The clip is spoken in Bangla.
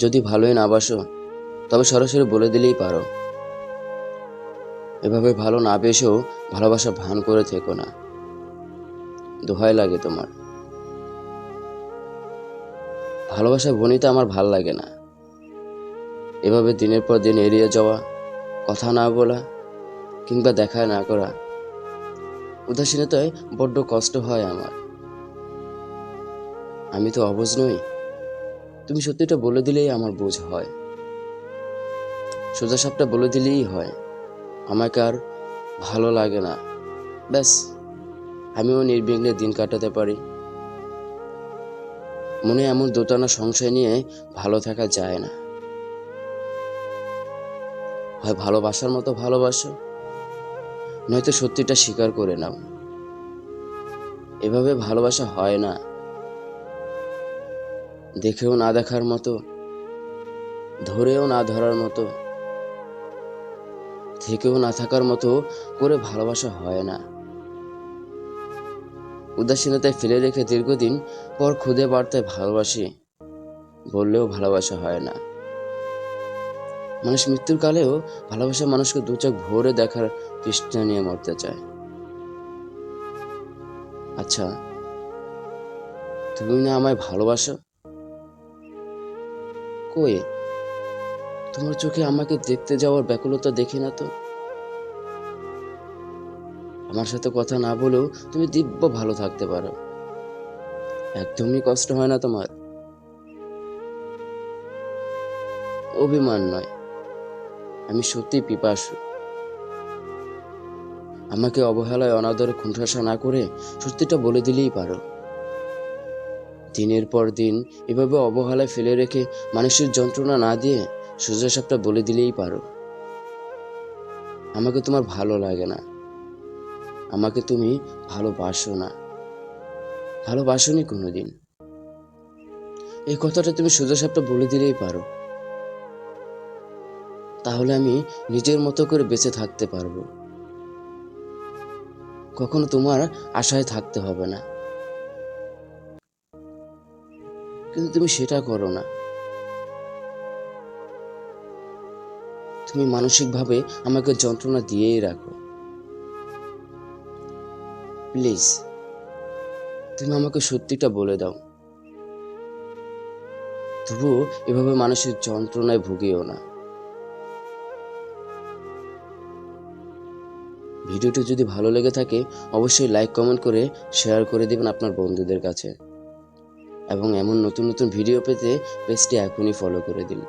যদি ভালোই না বাসো, তবে সরাসরি বলে দিলেই পারো। এভাবে ভালো না বেসেও ভালোবাসা ভান করে থেকো না। দোহাই লাগে তোমার। ভালোবাসা বনিতে আমার ভালো লাগে না। এভাবে দিনের পর দিন এড়িয়ে যাওয়া, কথা না বলা, কিংবা দেখা না করা, উদাসীনতায় বড্ড কষ্ট হয় আমার। আমি তো অবুঝ নই। তুমি সত্যিটা বলে দিলেই আমার বোঝ হয়। সোজা সাপটা বলে দিলেই হয়। আমাকে আর ভালো লাগে না। ব্যাস, আমিও নির্বিঘ্নে দিন কাটাতে পারি। মনে এমন দোটানা সংশয় নিয়ে ভালো থাকা যায় না। হয় ভালোবাসার মতো ভালোবাসো, নয়তো সত্যিটা স্বীকার করে নাও। এভাবে ভালোবাসা হয় না। দেখেও না দেখার মতো, ধরেও না ধরার মতো, থেকেও না থাকার মতো করে ভালোবাসা হয় না। উদাসীনতায় ফেলে রেখে দীর্ঘদিন পর খুদে বার্তায় ভালোবাসি, বললেও ভালোবাসা হয় না। মানুষ মৃত্যুর কালেও ভালোবাসা মানুষকে দু চোখ ভরে দেখার তৃষ্ণা নিয়ে মরতে চায়। আচ্ছা তুমি না আমায় ভালোবাসো? কই? তোমার চোখে আমাকে দেখতে যাওয়ার ব্যাকুলতা দেখি না তো? আমার সাথে কথা না বলেও তুমি দিব্য ভালো থাকতে পারো। একদমই কষ্ট হয় না তোমার। অভিমান নয়। আমি সত্যি পিপাসু। আমাকে অবহেলায়, অনাদরে খুঁঠাসা না করে সত্যিটা বলে দিলেই পারো। দিনের পর দিন এভাবে অবহেলায় ফেলে রেখে মানুষের যন্ত্রণা না দিয়ে সোজা সাপটা বলে দিলেই পারো। আমাকে তোমার ভালো লাগে না। আমাকে তুমি ভালোবাসো না। ভালোবাসোনি কোনোদিন। এই কথাটা তুমি সোজা সাপটা বলে দিলেই পারো। তাহলে আমি নিজের মতো করে বেঁচে থাকতে পারব। কখনো তোমার আশায় থাকতে হবে না। কিন্তু তুমি সেটা করো না। তুমি মানসিকভাবে আমাকে যন্ত্রণা দিয়েই রাখো। প্লিজ, তুমি আমাকে সত্যিটা বলে দাও। তবুও এভাবে মানুষের যন্ত্রণায় ভুগিও না। ভিডিওটি যদি ভালো লেগে থাকে, অবশ্যই লাইক কমেন্ট করে শেয়ার করে দেবেন আপনার বন্ধুদের কাছে। এবং এমন নতুন নতুন ভিডিও পেতে পেজটি এখনই ফলো করে দিন।